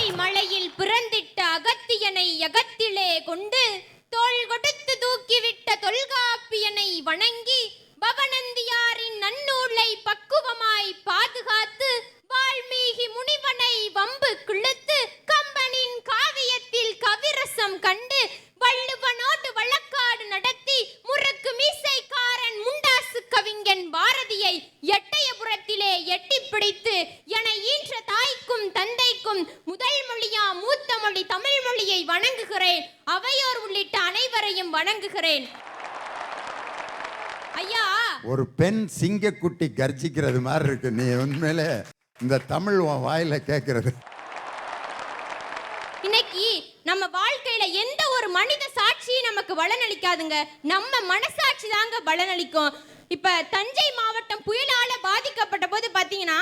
மலை மலையில் பிறந்திட்ட அகத்தியனை அகத்திலே கொண்டு தோல் கொடுத்து தூக்கிவிட்ட தொல்காப்பியனை வணங்கி பவனந்தியாரின் நன்னூலை பக்குவமாய் பாதுகா வணங்குகிறேன். அவையோர் உள்ளிட்ட அனைவரையும் வணங்குகிறேன். ஐயா! ஒரு பெண் சிங்கக்குட்டி கர்ஜிக்கிறது மாதிரி இருக்கு. நீ உண்மையிலே இந்த தமிழ் உன் வாயில கேட்கறது இன்னைக்கு நம்ம வாழ்க்கையில எந்த ஒரு மனித சாட்சியும் நமக்கு பலனளிக்காதுங்க நம்ம மனசாட்சி தாங்க பலனளிக்கும் இப்ப தஞ்சை மாவட்டம் புயலால பாதிக்கப்பட்ட போது பாத்தீங்கன்னா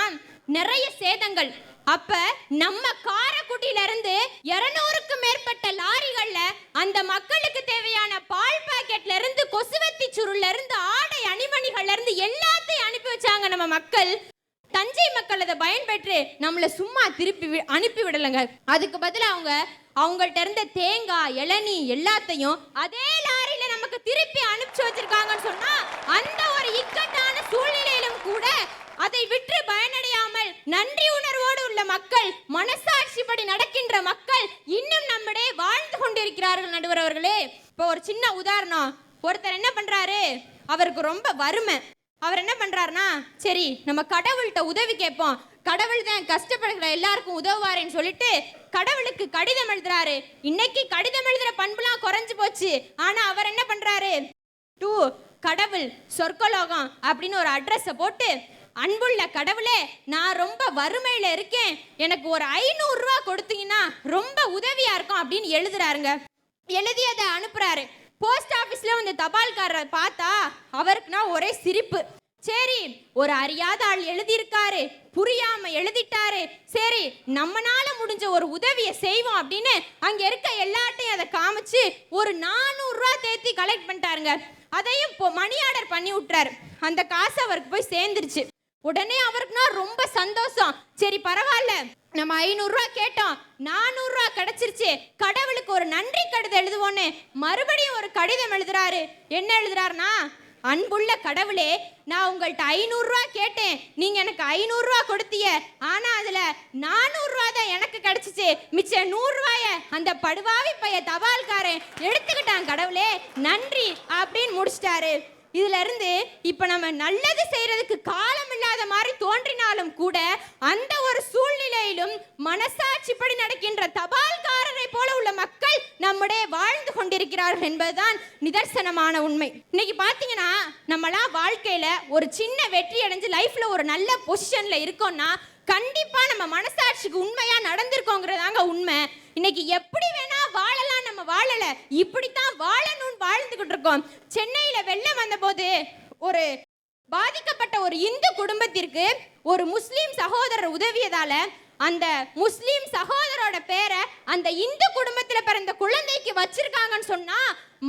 நிறைய சேதங்கள். அப்ப நம்ம காரக்குடியில இருந்து இருநூறுக்கும் மேற்பட்ட லாரிகள்ல அந்த மக்களுக்கு தேவையான பால் பாக்கெட்ல இருந்து கொசுவத்தி சுருள்ல இருந்து ஆடை அணிமணிகள்ல இருந்து எல்லாத்தையும் அனுப்பி வச்சாங்க நம்ம மக்கள். தஞ்சை மக்கள் அதை பயன்பெற்று நம்மளை சும்மா திருப்பி வி- அனுப்பி விடலைங்க. அதுக்கு பதிலா அவங்க அவங்கள்ட்ட இருந்த தேங்காய் இளநி எல்லாத்தையும் அதே லாரியில நமக்கு திருப்பி அனுப்பிச்சு வச்சிருக்காங்கன்னு சொன்னா அந்த ஒரு இக்கட்டான சூழ்நிலையிலும் கூட அதை விற்று பயனடை மக்கள் மனசாட்சிப்படி நடக்கின்ற மக்கள் இன்னும் நம்மிடையே வாழ்ந்து கொண்டிருக்கிறார்கள் நடுவர் அவர்களே. இப்போ ஒரு சின்ன உதாரணம். ஒருத்தர் என்ன பண்றாரு? அவருக்கு ரொம்ப வறுமை. அவர் என்ன பண்றாருன்னா சரி நம்ம கடவுள்கிட்ட உதவி கேட்போம். கடவுள் தான் கஷ்டப்படுகிற எல்லாருக்கும் உதவுவாருன்னு சொல்லிட்டு கடவுளுக்கு கடிதம் எழுதுறாரு. இன்னைக்கு கடிதம் எழுதுற பண்புலாம் குறைஞ்சு போச்சு. ஆனா அவர் என்ன பண்றாரு? டூ கடவுள் சொர்க்கலோகம் அப்படின்னு ஒரு அட்ரஸை போட்டு அன்புள்ள கடவுளே நான் ரொம்ப வறுமையில் இருக்கேன். எனக்கு ஒரு ஐநூறு ரூபா கொடுத்தீங்கன்னா ரொம்ப உதவியாக இருக்கும் அப்படின்னு எழுதுறாருங்க. எழுதி அதை அனுப்புறாரு. போஸ்ட் ஆஃபீஸில் வந்து தபால்காரர் பார்த்தா அவருக்குனா ஒரே சிரிப்பு. சரி ஒரு அறியாத ஆள் எழுதியிருக்காரு புரியாம எழுதிட்டாரு. சரி நம்மனால முடிஞ்ச ஒரு உதவியை செய்வோம் அப்படின்னு அங்க இருக்க எல்லாட்டையும் அதை காமிச்சு ஒரு நானூறு ரூபா தேத்தி கலெக்ட் பண்ணிட்டாருங்க. அதையும் இப்போ மணி ஆர்டர் பண்ணி விட்டுறாரு. அந்த காசு அவருக்கு போய் சேர்ந்துருச்சு. உடனே அவருக்குனா ரொம்ப சந்தோஷம். சரி பரவாயில்ல. நம்ம ஐநூறுரூவா கேட்டோம். நானூறுரூவா கிடைச்சிருச்சு. கடவுளுக்கு ஒரு நன்றி கடிதம் எழுதுவோன்னு மறுபடியும் ஒரு கடிதம் எழுதுறாரு. என்ன எழுதுறாருனா அன்புள்ள கடவுளே நான் உங்கள்கிட்ட ஐநூறுரூவா கேட்டேன். நீங்கள் எனக்கு ஐநூறுரூவா கொடுத்தீங்க. ஆனால் அதில் நானூறுரூவா தான் எனக்கு கிடச்சிச்சு. மிச்சம் நூறுரூவாய அந்த படுவாவி பைய தபால்காரன் எடுத்துக்கிட்டான் கடவுளே. நன்றி அப்படின்னு முடிச்சிட்டாரு. இதுல இருந்து இப்ப நம்ம நல்லது செய்யறதுக்கு காலம் இல்லாத மாதிரி தோன்றினாலும் கூட அந்த ஒரு சூழ்நிலையிலும் மனசாட்சிப்படி நடக்கின்ற தபால்காரரை போல உள்ள மக்கள் நம்முடைய வாழ்ந்து கொண்டிருக்கிறார்கள் என்பதுதான் நிதர்சனமான உண்மை. இன்னைக்கு பாத்தீங்கன்னா நம்மளாம் வாழ்க்கையில ஒரு சின்ன வெற்றி அடைஞ்சு லைஃப்ல ஒரு நல்ல பொசிஷன்ல இருக்கோம்னா கண்டிப்பா நம்ம மனசாட்சிக்கு உண்மையா நடந்திருக்கோங்கிறதாங்க உண்மை. இன்னைக்கு எப்படி நம்ம வாழல இப்படித்தான் வாழணும்னு வாழ்ந்துகிட்டு இருக்கோம். சென்னையில வெள்ளம் வந்தபோது ஒரு பாதிக்கப்பட்ட ஒரு இந்து குடும்பத்திற்கு ஒரு முஸ்லீம் சகோதரர் உதவியதால அந்த முஸ்லீம் சகோதரோட பேரை அந்த இந்து குடும்பத்துல பிறந்த குழந்தைக்கு வச்சிருக்காங்கன்னு சொன்னா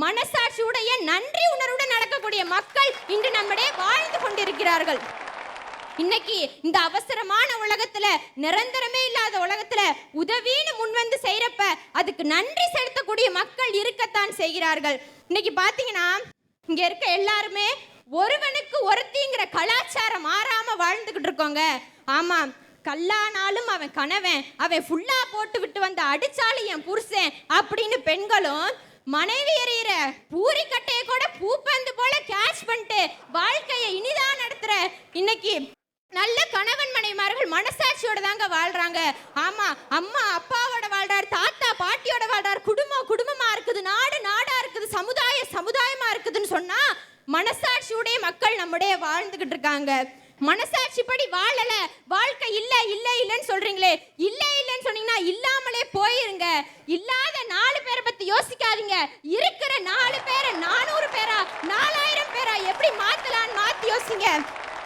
மனசாட்சியுடைய நன்றி உணர்வுடன் நடக்கக்கூடிய மக்கள் இன்று நம்மிடையே வாழ்ந்து கொண்டிருக்கிறார்கள். இன்னைக்கு இந்த அவசரமான உலகத்துல நிரந்தரமே இல்லாத உலகத்துல உதவின்னு முன்வந்து செய்யறப்ப அதுக்கு நன்றி செலுத்தக்கூடிய மக்கள் இருக்கத்தான் செய்கிறார்கள். இன்னைக்கு பாத்தீங்கன்னா இங்க இருக்க எல்லாருமே ஒருவனுக்கு ஒருத்திங்கிற கலாச்சாரம் மாறாம வாழ்ந்துகிட்டு இருக்கோங்க. ஆமா கல்லானாலும் அவன் கணவன் அவன் ஃபுல்லா போட்டு விட்டு வந்த அடிச்சாலும் என் புருஷன் அப்படின்னு பெண்களும் மனைவி எறிகிற பூரிக்கட்டையை கூட பூப்பந்து போல கேட்ச் பண்ணிட்டு வாழ்க்கையை இனிதான் நடத்துற இன்னைக்கு நல்ல கணவன் மனைவிமார்கள் மனசாட்சியோட தாங்க வாழ்றாங்க. ஆமா அம்மா அப்பாவோட வாழ்றாரு தாத்தா பாட்டியோட வாழ்றாரு. குடும்பம் குடும்பமா இருக்குது நாடு நாடா இருக்குது சமுதாய சமுதாயமா இருக்குதுன்னு சொன்னா மனசாட்சியுடைய மக்கள் நம்முடைய வாழ்ந்துகிட்டு இருக்காங்க. மனசாட்சிப்படி வாழல வாழ்க்கை இல்ல இல்ல இல்லன்னு சொல்றீங்களே. இல்ல இல்லன்னு சொன்னீங்கன்னா இல்லாமலே போயிருங்க. இல்லாத நாலு பேரை பத்தி யோசிக்காதீங்க. இருக்கிற நாலு பேரை நானூறு பேரா நாலாயிரம் பேரா எப்படி மாத்தலான்னு மாத்தி யோசிங்க.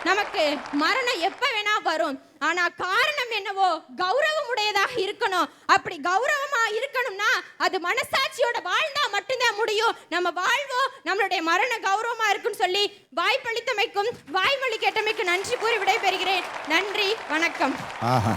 நமக்கு மரணம் எப்ப வேணா வரும். ஆனா காரணம் என்னவோ கௌரவம் உடையதாக இருக்கணும். அப்படி கௌரவமா இருக்கணும்னா அது மனசாட்சியோட வாழ்ந்தா மட்டும்தான் முடியும். நம்ம வாழ்வோம் நம்மளுடைய மரண கௌரவமா இருக்குன்னு சொல்லி வாய்ப்பளித்தமைக்கும் வாய்மொழி கேட்டமைக்கு நன்றி கூறி விடைபெறுகிறேன். நன்றி வணக்கம். ஆஹா.